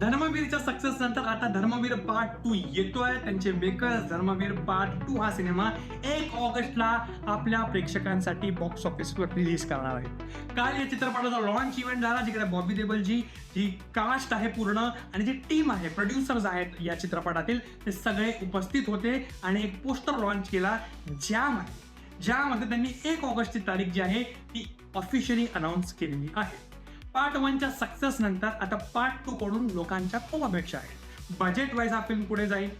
धर्मवीरच्या success नंतर आता Dharmaveer part two येतोय. त्यांचे मेकर्स धर्मवीर पार्ट टू हा सिनेमा एक ऑगस्टला आपल्या प्रेक्षकांसाठी बॉक्स ऑफिसवर रिलीज करणार आहे. काल या चित्रपटाचा लॉन्च इव्हेंट झाला जिकडे बॉबी देबलजी जी कास्ट आहे पूर्ण आणि जी टीम आहे प्रोड्युसर्स आहेत या चित्रपटातील ते सगळे उपस्थित होते आणि एक पोस्टर लॉन्च केला ज्यामध्ये ज्यामध्ये त्यांनी एक ऑगस्टची तारीख जी आहे ती ऑफिशियली अनाऊन्स केलेली आहे. पार्ट वनच्या सक्सेस नंतर आता पार्ट टू कडून लोकांच्या खूप अपेक्षा आहेत. बजेट वाईज हा फिल्म पुढे जाईल.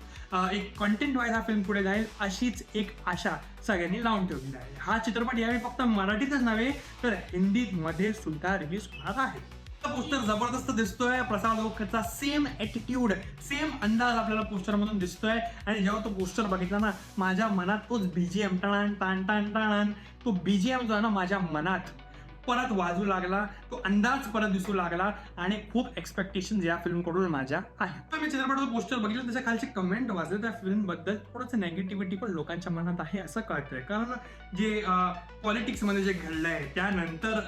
एक कंटेंट वाईज हा फिल्म पुढे जाईल. अशीच एक आशा सगळ्यांनी लावून ठेवलेली आहे. हा चित्रपट यावेळी फक्त मराठीतच नव्हे तर हिंदीमध्ये सुद्धा रिलीज होणार आहे. पोस्टर जबरदस्त दिसतोय. प्रसाद ओखचा सेम ॲटिट्यूड सेम अंदाज आपल्याला पोस्टर मधून दिसतोय. आणि जेव्हा तो पोस्टर बघितला ना माझ्या मनात तोच बीजीएम टाण टाण टाण टाण तो बीजीएम जो आहे ना माझ्या मनात. परत वाजू लागला तो अंदाज परत दिसू लागला आणि खूप एक्सपेक्टेशन या फिल्मकडून माझ्या आहेत. मी चित्रपटाचं पोस्टर बघितलं त्याच्या खालचे कमेंट वाचले त्या फिल्मबद्दल थोडंसं नेगेटिव्हिटी पण लोकांच्या मनात आहे असं कळतंय. कारण जे पॉलिटिक्समध्ये जे घडलंय त्यानंतर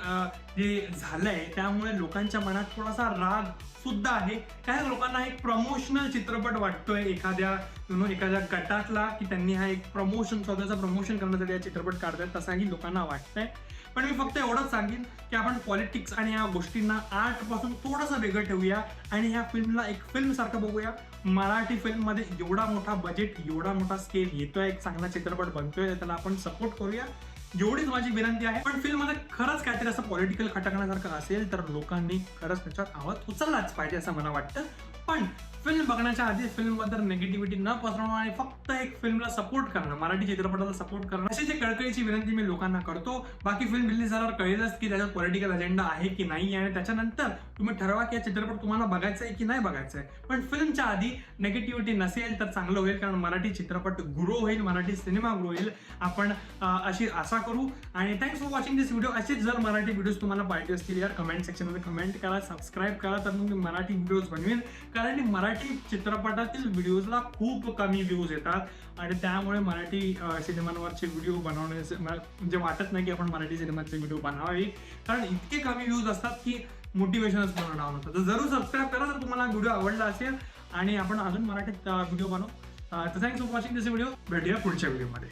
जे झालंय त्यामुळे लोकांच्या मनात थोडासा राग सुद्धा आहे. काही लोकांना एक प्रमोशनल चित्रपट वाटतोय एखाद्या यु नो एखाद्या गटातला की त्यांनी हा एक प्रमोशन स्वतःचं प्रमोशन करण्यासाठी हा चित्रपट काढतायत तसाही लोकांना वाटतंय. पण मी फक्त एवढंच सांगेन की आपण पॉलिटिक्स आणि या गोष्टींना आर्टपासून थोडंसं वेगळं ठेवूया आणि ह्या फिल्मला एक फिल्म सारखं बघूया. मराठी फिल्ममध्ये एवढा मोठा बजेट एवढा मोठा स्केल येतोय एक चांगला चित्रपट बनतोय त्याला आपण सपोर्ट करूया. एवढीच माझी विनंती आहे. पण फिल्ममध्ये खरंच काहीतरी असं पॉलिटिकल खटकण्यासारखं असेल तर लोकांनी खरंच त्याच्यात आवाज उचललाच पाहिजे असं मला वाटतं. पण फिल्म बघण्याच्या आधी फिल्मबद्दल निगेटिव्हिटी न पसरवणं आणि फक्त एक फिल्मला सपोर्ट करणं मराठी चित्रपटाला सपोर्ट करणं अशी जी कळकळीची विनंती मी लोकांना करतो. बाकी फिल्म रिलीज झाल्यावर कळेलच की त्याच्यात पॉलिटिकल अजेंडा आहे की नाही आणि त्याच्यानंतर तुम्ही ठरवा की हा चित्रपट तुम्हाला बघायचा आहे की नाही बघायचा आहे. पण फिल्मच्या आधी नेगेटिव्हिटी नसेल तर चांगलं होईल कारण मराठी चित्रपट ग्रो होईल मराठी सिनेमा ग्रो होईल. आपण अशी आशा करू. आणि thanks for watching this video असेच जर मराठी व्हिडिओज तुम्हाला पाहिजे असतील यार कमेंट सेक्शनमध्ये कमेंट करा सबस्क्राईब करा तर मी मराठी व्हिडिओज बनवेन. कारण की मराठी चित्रपटातील व्हिडिओजला खूप कमी व्ह्यूज येतात. आणि त्यामुळे मराठी सिनेमांवरचे व्हिडिओ बनवण्याचे म्हणजे वाटत नाही की आपण मराठी सिनेमाचे व्हिडिओ बनवावे. कारण इतके कमी व्ह्यूज असतात की मोटिवेशनच बनवणार डाऊन होतं. तर जरूर सबस्क्राईब करा जर तुम्हाला व्हिडिओ आवडला असेल. आणि आपण अजून मराठीत व्हिडिओ बनवू. तर thanks for watching this video भेटूया पुढच्या व्हिडिओमध्ये